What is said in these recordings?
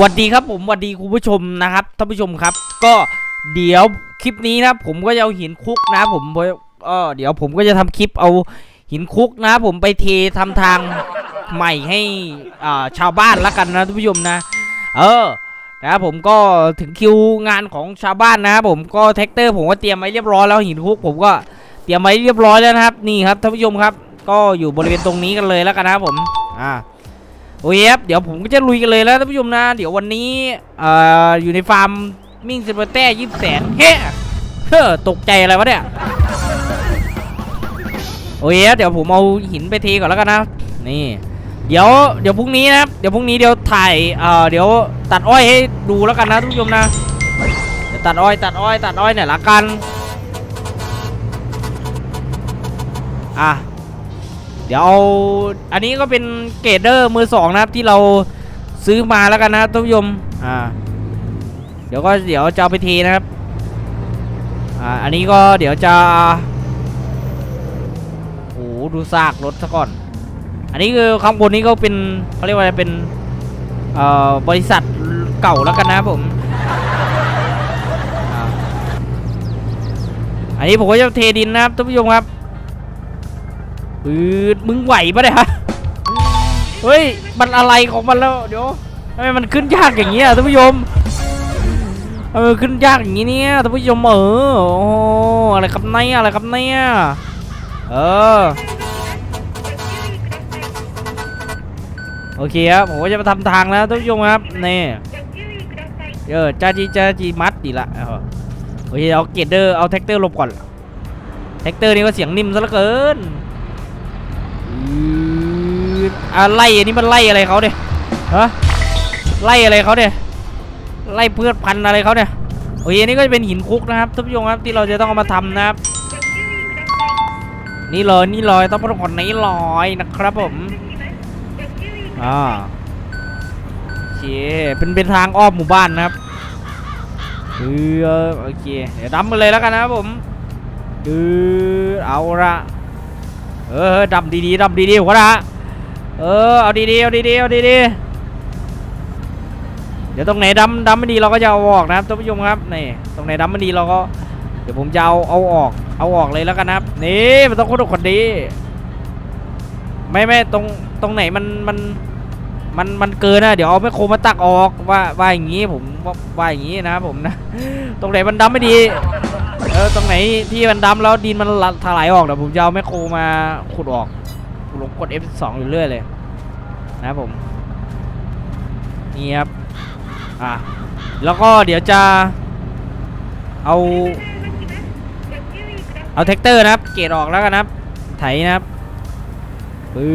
วัสดีครับผมสวัสดีคุณผู้ชมนะครับท่านผู้ชมครับ ก็เดี๋ยวคลิปนี้นะครับผมก็จะเอาหินคุกนะ ผมเออเดี๋ยวผมก็จะทำคลิปเอาหินคุกนะ ผมไปเททำทางใหม่ให้อ่าชาวบ้านละกันนะท่านผู้ชมนะ เออนะครับผมก็ถึงคิวงานของชาวบ้านนะครับผมก็แท็กเตอร์ผมก็เตรียมไว้เรียบร้อยแล้วหินคุก ผมก็เตรียมไว้เรียบร้อยแล้วนะครับ นี่ครับท่านผู้ชมครับ ก็อยู่บริเวณตรงนี้กันเลยแล้วกันนะครับผมอ่า โอเคครับ เดี๋ยวผมก็จะลุยกันเลยแล้วท่านผู้ชมนะ เดี๋ยววันนี้เอ่ออยู่ในฟาร์มมิ่งซิเบอร์แต้ยี่สิบแสนเฮ้เฮ้ตกใจอะไรวะเนี่ย โอเคครับ เดี๋ยวผมเอาหินไปเทก่อนแล้วกันนะ นี่ เดี๋ยว เดี๋ยวพรุ่งนี้นะครับ เดี๋ยวพรุ่งนี้เดี๋ยวถ่ายเอ่อเดี๋ยวตัดอ้อยให้ดูแล้วกันนะท่านผู้ชมนะเดี๋ยวตัดอ้อย ตัดอ้อย ตัดอ้อยเนี่ยละกัน อะ เดี๋ยวเอาอันนี้ก็เป็นเกรดเดอร์มือสองนะครับที่เราซื้อมาแล้วกันนะท่านผู้ชมอ่าเดี๋ยวก็เดี๋ยวจะเอาไปเทนะครับอ่าอันนี้ก็เดี๋ยวจะโอ้โหดูซากรถซะก่อน อันนี้คือข้างบนนี้ก็เป็นเขาเรียกว่าอะไรเป็นเอ่อบริษัทเก่าแล้วกันนะผมอ,อันนี้ผมก็จะเทดินนะครับท่านผู้ชมครับ ปืดมึงไหวปะเนี่ยฮะเฮ้ยมันอะไรของมันแล้วเดี๋ยวทำไมมันขึ้นยากอย่างเงี้ยท่านผู้ชมเออขึ้นยากอย่างงี้เนี่ยท่านผู้ชมเออโอ้อะไรครับเนี่ยอะไรครับเนี่ยเออโอเคครับผมก็จะมาทำทางแล้วท่านผู้ชมครับนี่เออจ้าจีจ้าจีมัดดีละโอเคเอาเกตเดอร์เอาแท็กเตอร์ลบก่อนแท็กเตอร์นี่ก็เสียงนิ่มซะเหลือเกิน อะไล่อันนี้มันไล่อะไรเขาเนี่ยฮะไล่อะไรเขาเนี่ยไล่เพื่อพันอะไรเขาเนี่ยโอเคอันนี้ก็จะเป็นหินคุกนะครับท่านผู้ชมครับที่เราจะต้องเอามาทำนะครับ นี่เลยนี่เลยต้องเป็นคนนี้ลอยนะครับผมอ่าโอเคเป็นเป็นทางอ้อมหมู่บ้านนะครับเออโอเคเดี๋ยวดำไปเลยแล้วกันนะครับผมเออเอาละ เออดำดีๆดำดีๆหัวละเออเอาดีๆเอาดีๆเอาดีๆเดี๋ยวตรงไหนดำดำไม่ดีเราก็จะเอาออกนะครับท่านผู้ชมครับนี่ตรงไหนดำไม่ดีเราก็ เดี๋ยวผมจะเอาเอาออกเอาออกเลยแล้วกันนะครับนี่มันต้องคนคนดีไม่ไม่ตรงตรงไหนมันมันมันมันเกินนะเดี๋ยวเอาแม่โครมาตักออกว่าว่าอย่างงี้ผมว่าอย่างงี้นะครับผมนะ ตรงไหนมันดำไม่ดี เออตรงไหนที่มันดำแล้วดินมันถลายออกเดี๋ยวผมจะเอาแมคโครมาขุดออกลงกด F2 อยู่เรื่อยเลยนะผมนี่ครับอะแล้วก็เดี๋ยวจะเอา เอาแท็กเตอร์นะครับ เกรดออกแล้วกันนะครับ ไถนะครับปื๊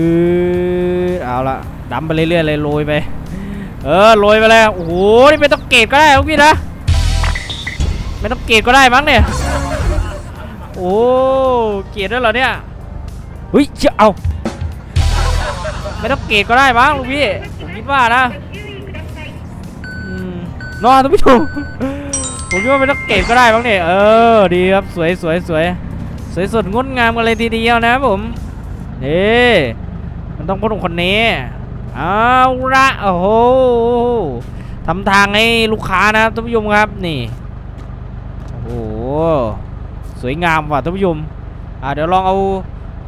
ดเอาละดำไปเรื่อยๆเลยโรยไป เออโรยไปเลยโอ้โหนี่ไม่ต้องเกรดก็ได้พวกพี่นะ ไม่ต้องเกรดก็ได้มั้งเนี่ย โอ้เกรดด้วยเหรอเนี่ยเฮ้ยเชื่อเอาไม่ต้องเกรดก็ได้มั้งลูกพี่ผมคิดว่านะนอนท่านผู้ชมผมคิดว่าไม่ต้องเกรดก็ได้มั้งเนี่ยเออดีครับสวยสวยสวยสวยสดงดงามกันเลยทีเดียวนะครับผมนี่มันต้องคนคนนี้เอาละโอ้โหทำทางให้ลูกค้านะท่านผู้ชมครับนี่ สวยงามว่ะท่านผู้ชมอ่าเดี๋ยวลองเอา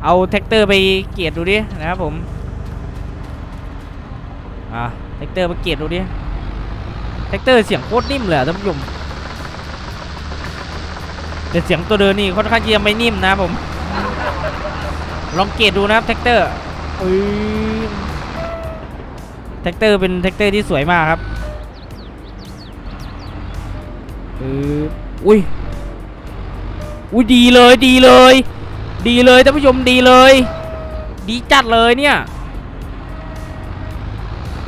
เอาแท็กเตอร์ไปเกียรดูดินะครับผมอ่าแท็กเตอร์ไปเกียรดูดิแท็กเตอร์เสียงโคตรนิ่มเลยอะท่านผู้ชมแต่เสียงตัวเดินนี่ค่อนข้างจะไม่นิ่มนะผม ลองเกียรดูนะครับแท็กเตอร์อุ้ยแท็กเตอร์เป็นแท็กเตอร์ที่สวยมากครับเอออุ้ย อุ้ยดีเลยดีเลย ดีเลยท่านผู้ชมดีเลย ดีจัดเลยเนี่ย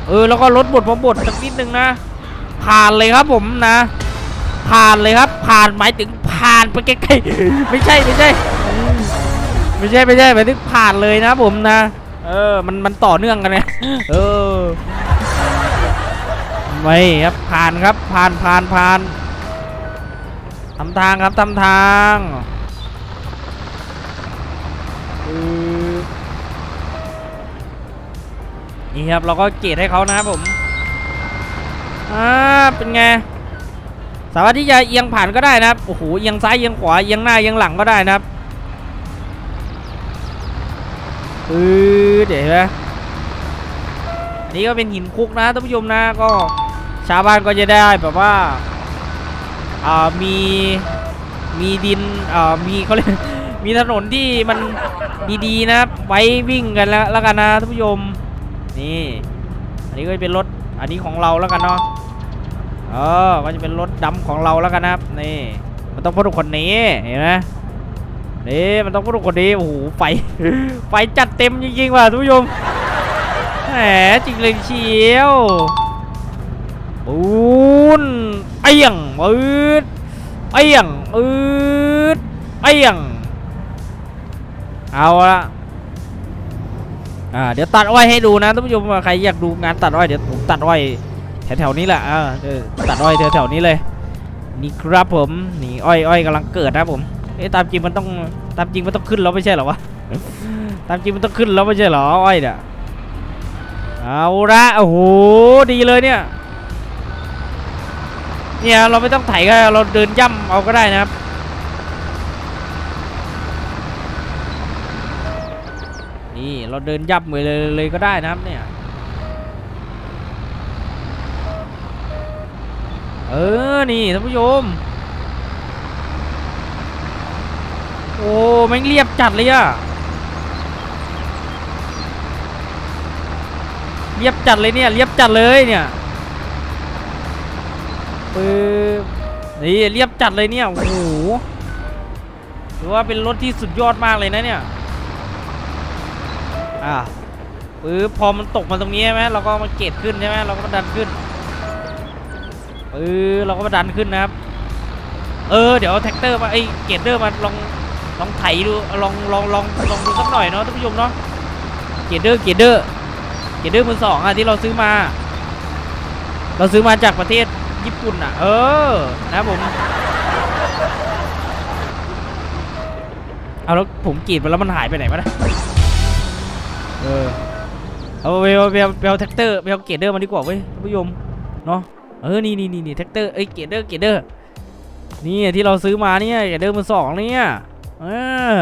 เออแล้วก็ลดบทพอบทสักนิดนึงนะ ผ่านเลยครับผมนะ ผ่านเลยครับ ผ่านหมายถึงผ่านไปใกล้ๆไม่ใช่ไม่ใช่ ไม่ใช่ไม่ใช่หมายถึงผ่านเลยนะผมนะ เออมันมันต่อเนื่องกันไงเออไม่ครับผ่านครับผ่านผ่านผ่าน ทำทางครับทำทางนี่ครับเราก็เกตให้เขานะครับผมอ่าเป็นไงสามารถที่จะเอียงผ่านก็ได้นะครับโอ้โหเอียงซ้ายเอียงขวาเอียงหน้าเอียงหลังก็ได้นะครับปื๊ดเดี๋ยวนไหมนนี้ก็เป็นหินคุกนะท่านผู้ชมนะก็ชาวบ้านก็จะได้แบบว่า มีมีดินมีเขาเรียกมีถนนที่มันดีๆนะครับไว้วิ่งกันแล้วแล้วกันนะท่านผู้ชมนี่อันนี้ก็จะเป็นรถอันนี้ของเราแล้วกันเนาะเออก็จะเป็นรถดำของเราแล้วกันนะครับนี่มันต้องพ่นคนนี้เห็นไหมนี่มันต้องพ่นคนนี้โอ้โหไฟไฟจัดเต็มจริงๆว่ะทุกผู้ชมแหมจริงเลยเชียวปูน เอ้ยงปืดเอ้ยงปืดเอ้ยงเอาละอ่าเดี๋ยวตัดอ้อยให้ดูนะท่านผู้ชมใครอยากดูงานตัดอ้อยเดี๋ยวผมตัดอ้อยแถวๆนี้แหละอ่าเออตัดอ้อยแถวๆนี้เลย นี่ครับผมนี่อ้อยอ้อยกำลังเกิดนะผมเอ๊ะตามจริงมันต้องตามจริงมันต้องขึ้นแล้วไม่ใช่หรอวะตามจริงมันต้องขึ้นแล้วไม่ใช่หรออ้อยเนี่ยเอาละโอ้โหดีเลยเนี่ย เนี่ยเราไม่ต้องไถก็เราเดินย่ำเอาก็ได้นะครับ นี่เราเดินย่ำไปเลยเลยก็ได้นะครับเนี่ย เออ นี่ท่านผู้ชม โอ้แม่งเรียบจัดเลยอะเรียบจัดเลยเนี่ยเรียบจัดเลยเนี่ย ปึ๊บนี่เรียบจัดเลยเนี่ย โอ้โหถือว่าเป็นรถที่สุดยอดมากเลยนะเนี่ย อ่าปึ๊บพอมันตกมาตรงนี้ใช่ไหมเราก็มาเกตขึ้นใช่ไหมเราก็มาดันขึ้นเออเราก็มาดันขึ้นนะครับ เออ เดี๋ยวแท็กเตอร์มาไอเกตเตอร์มาลองลองไถดูลองลองลองลองดูสักหน่อยเนาะท่านผู้ชมเนาะเกตเดอร์เกตเดอร์เกตเดอร์มือสองอะที่เราซื้อมา เราซื้อมาจากประเทศ ญี่ปุ่นอะ เออ นะผม เอาแล้วผมกรีดไปแล้วมันหายไปไหนวะเนะเออ เอาเอาไปเอาไปเอาแท็กเตอร์ไปเอาเกตเดอร์มาดีกว่าเว้ยท่านผู้ชมเนาะ เออ นี่นี่นี่นี่แท็กเตอร์เอ้ยเกเดอร์เกรเดอร์ นี่ที่เราซื้อมาเนี่ยเกเดอร์มือสองเนี่ยเออ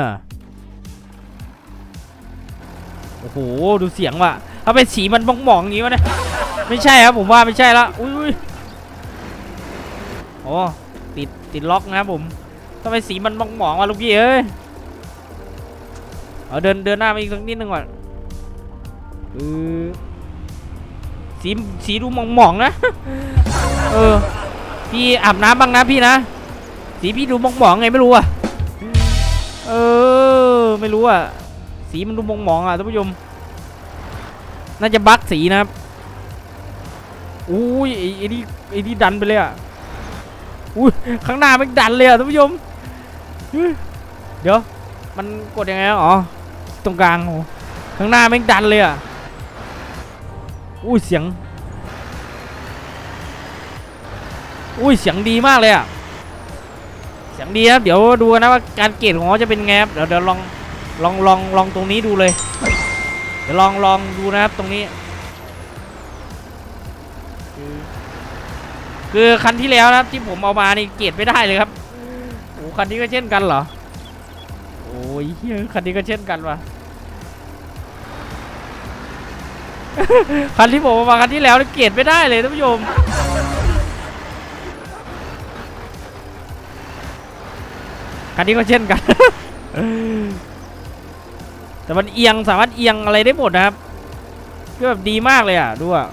โอ้โห ดูเสียงว่ะ ถ้าเป็นสีมันบ้องหมองๆอย่างงี้วะเนี่ย ไม่ใช่ครับผมว่าไม่ใช่ละ อุ้ย อุ้ยโอ้ติดติดล็อกนะครับผมถ้าเป็นสีมันบ้องหมองว่ะลูกพี่เอ้ยเอาเดินเดินหน้ามาอีกสักนิดนึงก่อนเออสีสีดูหมองนะ เออ พี่อาบน้ำบ้างนะพี่นะ สีพี่ดูหมองไงไม่รู้อะ เออ ไม่รู้อะ สีมันดูหมองอะท่านผู้ชม น่าจะบั๊กสีนะครับ อุ้ยไอ้นี่ไอ้นี่ดันไปเลยอะ อุ้ยข้างหน้ามันดันเลยอะท่านผู้ชมเดี๋ยวมันกดยังไงอ๋อตรงกลางโอ้ข้างหน้ามันดันเลยอะอุ้ยเสียงอุ้ยเสียงดีมากเลยอะเสียงดีครับเดี๋ยวดูกันนะว่าการเกตของเขาจะเป็นไงครับเดี๋ยวเดี๋ยวลองลองลองลองตรงนี้ดูเลย เดี๋ยวลองลองดูนะครับตรงนี้ คือคันที่แล้วนะครับที่ผมเอามานี่เกตไม่ได้เลยครับโอ้คันนี้ก็เช่นกันเหรอโอ้ยเหี้ยคันนี้ก็เช่นกันว่ะคันที่ผมเอามาคันที่แล้วนี่เกตไม่ได้เลยท่านผู้ชมคันนี้ก็เช่นกัน แต่มันเอียงสามารถเอียงอะไรได้หมดนะครับก็แบบดีมากเลยอะดูอะ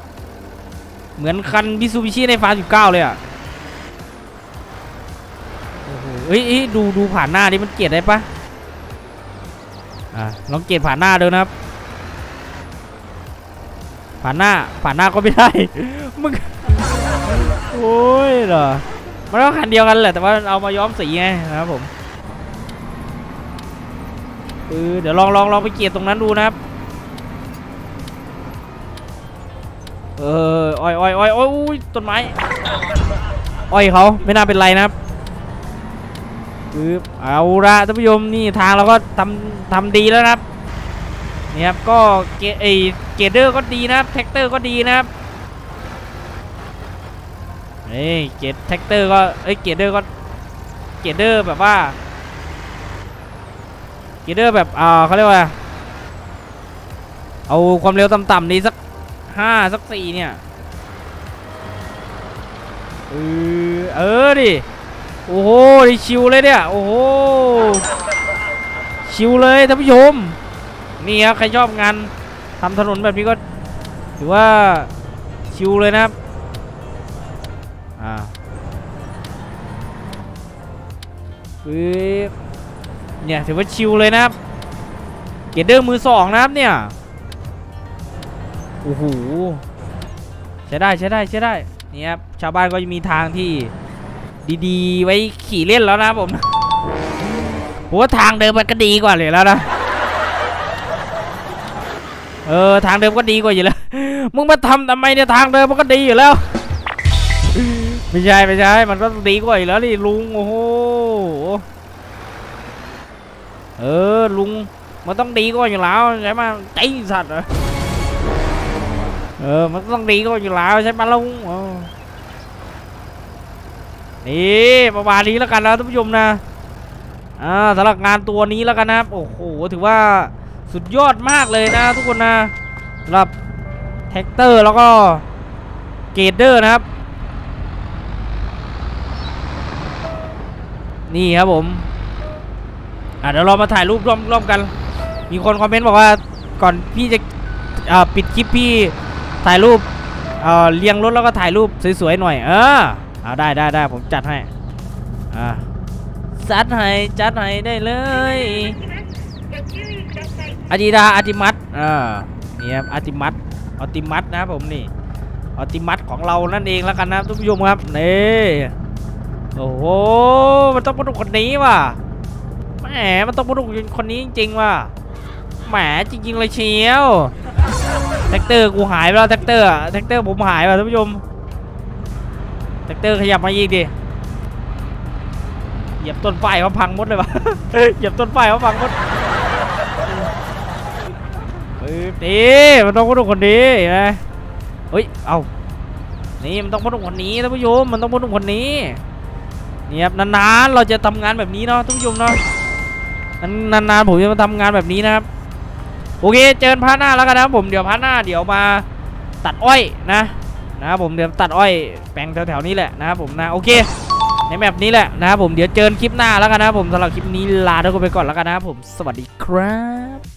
เหมือนคันบิซูบิชิในฟาสิบเก้าเลยอะเฮ้ยดูดูผ่านหน้าดิมันเกลียดได้ปะอะลองเกลียดผ่านหน้าดูนะครับ ผ่านหน้าผ่านหน้าก็ไม่ได้มึงโอ้ยเหรอมันก็คันเดียวกันแหละแต่ว่าเอามาย้อมสีไงนะครับผมเออเดี๋ยวลองลองลองไปเกียรตรงนั้นดูนะครับ เอออ้อยอ้อยอ้อยอ้อยอุ้ยต้นไม้อ้อยเขาไม่น่าเป็นไรนะครับปึ๊บเอาละท่านผู้ชมนี่ทางเราก็ทำทำดีแล้วนะครับนี่ครับก็เกไอเกเดอร์ก็ดีนะครับแท็กเตอร์ก็ดีนะครับนี่เกตแท็กเตอร์ก็เอ้ยเกเดอร์ก็เกเดอร์แบบว่าเกเดอร์แบบอ่าเขาเรียกว่าเอาความเร็วต่ำๆนี้สัก ห้าสักสี่เนี่ยเออเออดิ โอ้โหดิชิวเลยเนี่ย โอ้โห ชิวเลยท่านผู้ชม นี่ครับ ใครชอบงานทำถนนแบบนี้ก็ ถือว่าชิวเลยนะครับ อ่าปึ๊บเนี่ยถือว่าชิวเลยนะครับ เกรเดอร์มือสองนะครับเนี่ย โอ้โหใช้ได้ใช้ได้ใช้ได้นี่ครับชาวบ้านก็จะมีทางที่ดีๆ ไว้ขี่เล่นแล้วนะผมผมว่าทางเดิมมันก็ดีกว่าเลยแล้วนะเออทางเดิมก็ดีกว่าอยู่แล้วมึงมาทำทำไมเนี่ยทางเดิมมันก็ดีอยู่แล้ว ไม่ใช่ไม่ใช่มันก็ดีกว่าอยู่แล้วนี่ลุงโอ้โหเออลุงมันต้องดีกว่าอยู่แล้วใช่ไหมใจสัตว์เหรอ เออ มันต้องดีก็อยู่แล้วใช่ไหมลุงเออนี่ประมาณนี้แล้วกันนะท่านผู้ชมนะอ่าสำหรับงานตัวนี้แล้วกันนะครับโอ้โหถือว่าสุดยอดมากเลยนะทุกคนนะสำหรับแท็กเตอร์แล้วก็เกรเดอร์นะครับ นี่ครับผมอะเดี๋ยวเรามาถ่ายรูปร่วมร่วมกัน มีคนคอมเมนต์บอกว่าก่อนพี่จะปิดคลิปพี่ ถ่ายรูปเอ่อเรียงรถแล้วก็ถ่ายรูปสวยๆหน่อย เออเอาได้ได้ได้ผมจัดให้อ่าจัดให้จัดให้ได้เลยอาดิดาอาติมัตอ่านี่ครับอาติมัตอาติมัตนะครับผมนี่อาติมัตของเรานั่นเองแล้วกันนะทุกผู้ชมครับนี่โอ้โหมันต้องมาดูคนนี้ว่ะแหมมันต้องมาดูคนนี้จริงๆว่ะแหมจริงๆเลยเชียว ท็กเตอร์กูหายไปแล้วแท็กเตอร์แท็กเตอร์ผมหายว่ะท่านผู้ชมแท็กเตอร์ขยับมาอีกดิเหยียบต้นไฟเขาพังหมดเลยวะเหยียบต้นไฟเขาพังหมดนี่มันต้องมาดูคนนี้เห็นไหมเฮ้ยเอานี่มันต้องมาดูคนนี้ท่านผู้ชมมันต้องมาดูคนนี้เนี่ยครับนานๆเราจะทำงานแบบนี้เนาะท่านผู้ชมเนาะนานๆผมจะมาทำงานแบบนี้นะครับ โอเค เจอกันพาร์ทหน้าแล้วกันนะผมเดี๋ยวพาร์ทหน้าเดี๋ยวมาตัดอ้อยนะนะครับผมเดี๋ยวตัดอ้อยแปลงแถวๆนี้แหละนะครับผมนะโอเค ในแมปนี้แหละนะครับผมเดี๋ยวเจอกันคลิปหน้าแล้วกันนะผมสำหรับคลิปนี้ลาทุกคนไปก่อนแล้วกันนะครับผมสวัสดีครับ